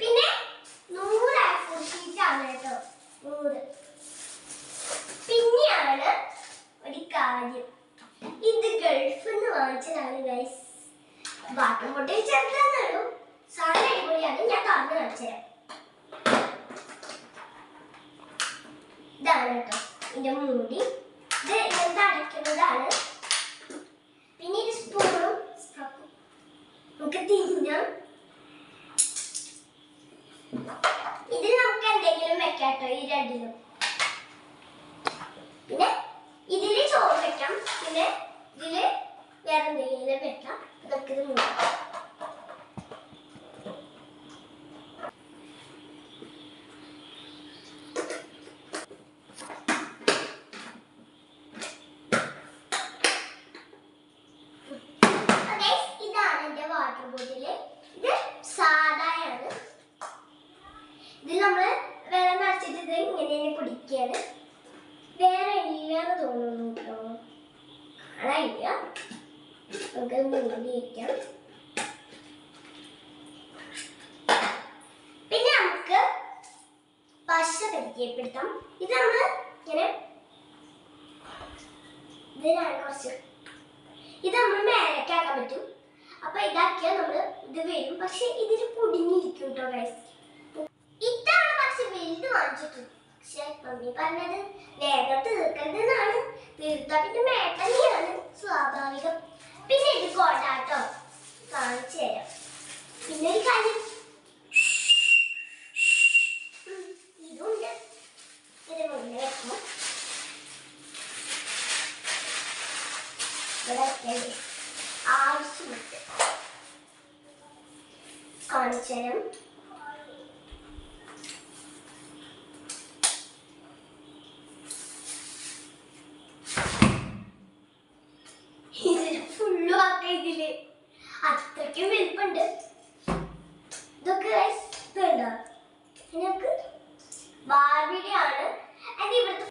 പിന്നെ നൂറ് ഷീറ്റ് ആണ് കേട്ടോ നൂറ്. പിന്നെയാണ് ഒരു കാര്യം. ഇത് ഗൾഫിൽ നിന്ന് വാങ്ങിച്ചതാണ് ഗൈസ് വാട്ടർ ബോട്ടിൽ ചേർത്താന്നുള്ളൂ സാധനം അടിപൊളിയാണ് ഞാൻ തുറന്ന് കാണിച്ചുതരാം. ഇതാണ് കേട്ടോ ഇതിന്റെ മൂടി. ഇത് എന്താ അടയ്ക്കുന്നതാണ് പിന്നെ ഇത് സ്പൂണും സ്പ്രക്കും നമുക്ക് തിന്നാം ഇതിൽ നമുക്ക് എന്തെങ്കിലും വെക്കാട്ടോ ഈ രണ്ടിലും പിന്നെ ഇതിൽ ചോറ് വെക്കാം. പിന്നെ ഇതിൽ വേറെ വെക്കാം ഇതൊക്കെ ഇത് മൂടാം അതെ ഇതാണ് എന്റെ വാട്ടർ ബോട്ടിൽ ഇത് സാധായാണ് ഇതിൽ നമ്മൾ വെള്ളം നിറച്ചിട്ട് ഇത് ഇങ്ങനെ തന്നെ കുടിക്കുകയാണ് വേറെ ഇല്ലാന്ന് തോന്നുന്നു കേട്ടോ കാണാനില്ല നമുക്ക് മൂടി പിന്നെ നമുക്ക് പശ പരിചയപ്പെടുത്താം. ഇത് നമ്മൾ ഇങ്ങനെ ഇതിനാണ് കുറച്ച്. ഇത് നമ്മൾ മേലേക്കാക്കാൻ പറ്റും. അപ്പൊ ഇതാക്കിയാൽ നമ്മൾ ഇത് വരും. പക്ഷെ ഇതിൽ പൊടിഞ്ഞിരിക്കും കേട്ടോ ഗൈസ് ഇതാണ് പക്ഷെ വലുത് വാങ്ങിച്ചിട്ടു. പക്ഷെ മമ്മി പറഞ്ഞത് വേഗം തീർക്കരുതെന്നാണ്. തീർത്താ പിന്നെ മേട്ടന്നെയാണ് സ്വാഭാവികം. പിന്നെ ഇത് കോട്ടാട്ടോ കാണിച്ചു തരാം. പിന്നെ ഒരു കാര്യം. ഇതുണ്ട്. ഇത് മുന്നേ വെക്കണം ഇവിടെ ആവശ്യമുണ്ട് കാണിച്ചു തരാം ഇതിൽ ഫുള്ളും ആക്ക ഇതിൽ അത്രയ്ക്കും വലിപ്പുണ്ട് ഇതൊക്കെ guys ഇതുണ്ടോ ഇതിനൊക്കെ ബാർബിയുടെ ആണ് അത് ഇവിടുത്തെ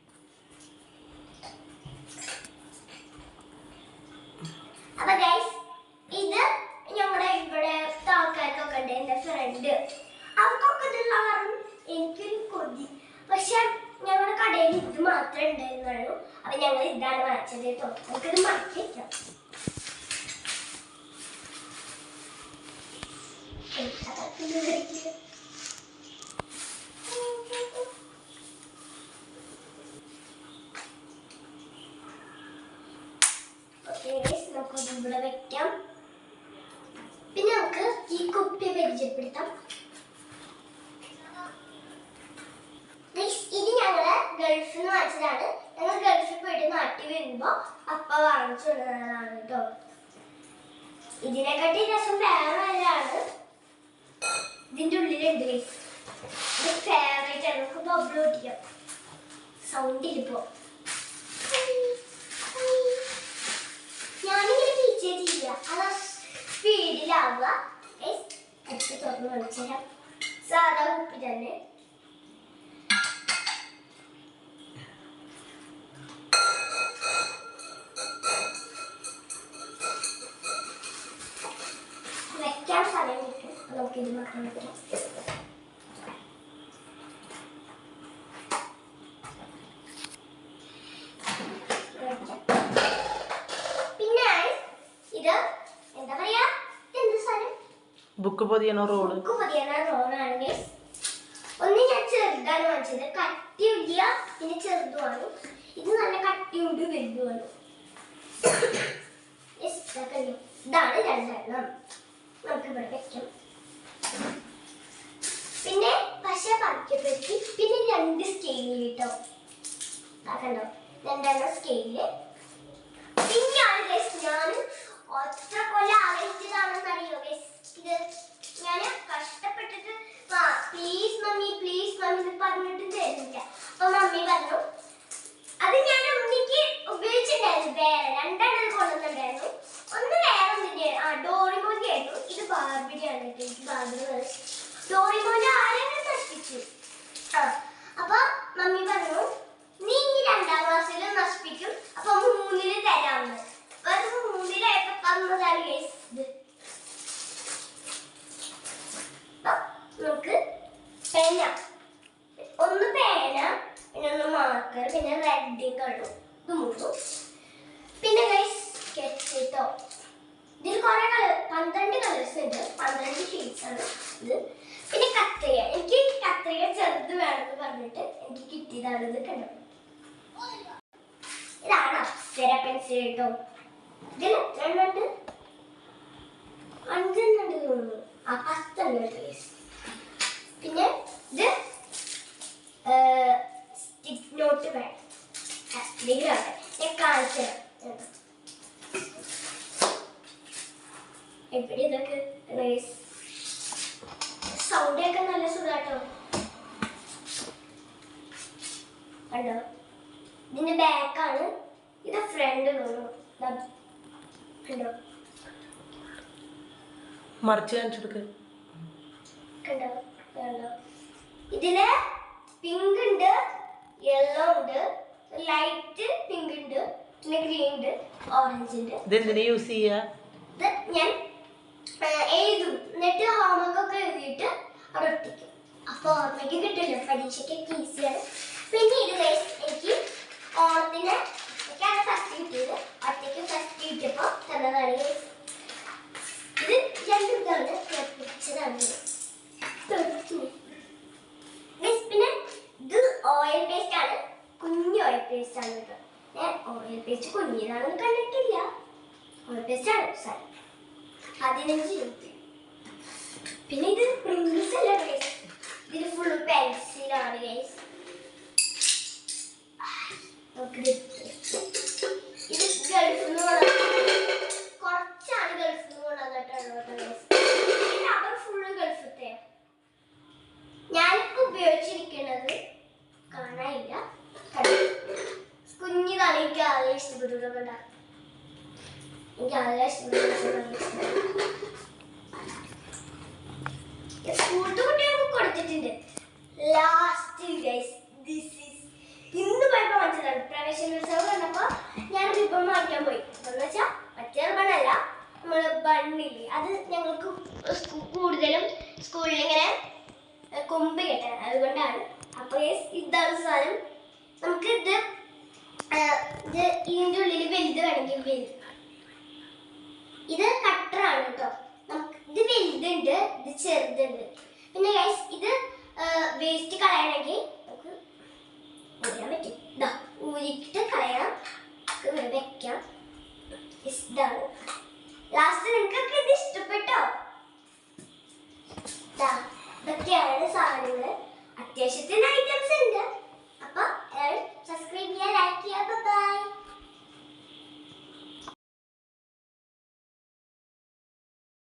അപ്പൊ ഗൈസ് ഇത് ഞങ്ങളുടെ ഇവിടെ ആൾക്കാർക്കൊക്കെ ഉണ്ട് എന്റെ ഫ്രണ്ട് അവർക്കൊക്കെ ഇതുള്ള കാരണം എനിക്കൊരു കൊതി പക്ഷെ ഞങ്ങളുടെ കടയിൽ ഇത് മാത്രമേ ഉണ്ടായിരുന്നുള്ളൂ അപ്പൊ ഞങ്ങൾ ഇതാണ് വാങ്ങിച്ചത് കേട്ടോ നമുക്കിത് മാറ്റി വെക്കാം ഓക്കെ നമുക്ക് ഇവിടെ വെക്കാം പിന്നെ നമുക്ക് ഈ കുപ്പി പരിചയപ്പെടുത്താം ഇത് ഞങ്ങൾ ഗൾഫിൽ നിന്ന് വാങ്ങിച്ചതാണ് ഞങ്ങൾ ഗൾഫിൽ പോയിട്ട് നാട്ടിൽ വരുമ്പോ അപ്പ വാങ്ങിച്ചു കൊണ്ടുവന്നതാണ് കേട്ടോ ഇതിനെക്കാട്ടി രസം വേറെ ഒരാളാണ്. ഇതിന്റെ ഉള്ളിലുണ്ട്. ഇത് ഫേവറേറ്റ് ആണ്. നമുക്ക് ബബിൾ പൊട്ടിക്കാം. സൗണ്ട് ഇരിപ്പോ ഞാനിങ്ങനെ ടീച്ചർ ചെയ്യില്ല അത് സ്പീഡിലാവുക തുറന്ന് കാണിച്ചു തരാം സാധാ കുപ്പി തന്നെ ബുക്ക് പൊതിയണ റോൾ? ബുക്ക് പൊതിയണ റോളാണ് ഒന്ന് ഞാൻ ചെറുതാണ് വാങ്ങിച്ചത്. കട്ടിയില്ല പിന്നെ ചെറുതുമാണ്. ബാർബിനെയാണ് എനിക്ക് ബാർബിനെ സ്റ്റോറി പോലെ ആരെങ്കിലും നശിപ്പിച്ചു? ആ പറഞ്ഞിട്ട് എനിക്ക് കിട്ടിയതാണെന്ന് കണ്ടു? ഇതാണ് അപ്സര പെൻസിൽ കേട്ടോ ഇതിൽ എത്ര എണ്ണം ഉണ്ട് അഞ്ചെണ്ണം ഉണ്ട് തോന്നുന്നു. ആ പത്തെണ്ണം പിന്നെ ഇത് സ്റ്റിക്ക് നോട്ട് വേണം. കാണിച്ചു എവിടെ ഇതൊക്കെ? സൗണ്ട് ഒക്കെ നല്ല സുഖാട്ടോ. കണ്ടോ ഇതിന്റെ ബാക്കാണ് ഇത് ഫ്രണ്ട് തോന്നുന്നു കണ്ടോ? മറിച്ച് കാണിച്ചെടുക്ക് കണ്ടോ? കണ്ടോ? ഇതിൽ പിങ്ക് ഉണ്ട് യെല്ലോ ഉണ്ട് ലൈറ്റ് പിങ്ക് ഉണ്ട് പിന്നെ ഗ്രീൻ ഉണ്ട് ഓറഞ്ച് ഉണ്ട്. ഇതെന്തിനാ യൂസ് ചെയ്യാ? ഇത് ഞാൻ എഴുതും. എന്നിട്ട് ഹോംവർക്ക് ഒക്കെ എഴുതിയിട്ട് അവിടെ ഒട്ടിക്കും. അപ്പൊ ഓർമ്മയ്ക്ക് കിട്ടില്ല? പരീക്ഷയ്ക്ക് ഈസിയാണ് പിന്നെ ഇത് guys എനിക്ക് ഓണത്തിന് എനിക്കാണ് ഫസ്റ്റ് കിട്ടിയത് ഒറ്റയ്ക്ക് ഫസ്റ്റ് കിട്ടിയപ്പോ തന്നതാണ് guys. ഇത് രണ്ട് ഇതാണ് ഞാൻ പിടിച്ചതാണ് ഇത്. തൊട്ടു. Guys, പിന്നെ ഇത് ഓയിൽ പേസ്റ്റ് ആണ് കുഞ്ഞു ഓയിൽ പേസ്റ്റ് ആണ് കേട്ടോ ഞാൻ ഓയിൽ പേസ്റ്റ് കുഞ്ഞിയതാണെന്ന് കണ്ടിട്ടില്ല ഓയിൽ പേസ്റ്റ് ആണ് സാരി പതിനഞ്ച് രൂപ പിന്നെ ഇത് ആകെ ഇഷ്ടപ്പെട്ടത് കണ്ടാ എനിക്ക് ഇത് ഇതിന്റെ ഉള്ളിൽ വലുത് വേണമെങ്കിൽ വലുത് ഇത് കട്ടറാണ് കേട്ടോ നമുക്ക് ഇത് വലുതുണ്ട് ഇത് ചെറുതുണ്ട്. പിന്നെ ഗൈസ് ഇത് വേസ്റ്റ് കളയണമെങ്കിൽ നമുക്ക് ഊരാൻ പറ്റും. ഇതാ ഊരിയിട്ട് കളയണം ഇവിടെ വെക്കാം. ഇതാണ്. ലാസ്റ്റ് നിങ്ങൾക്കൊക്കെ ഇത് ഇഷ്ടപ്പെട്ടോ? ഇതൊക്കെയാണ് സാധനങ്ങൾ അത്യാവശ്യത്തിന് ഐറ്റംസ് ഉണ്ട്. അപ്പൊ സബ്സ്ക്രൈബ് ചെയ്യുക ലൈക്ക് ചെയ്യുക.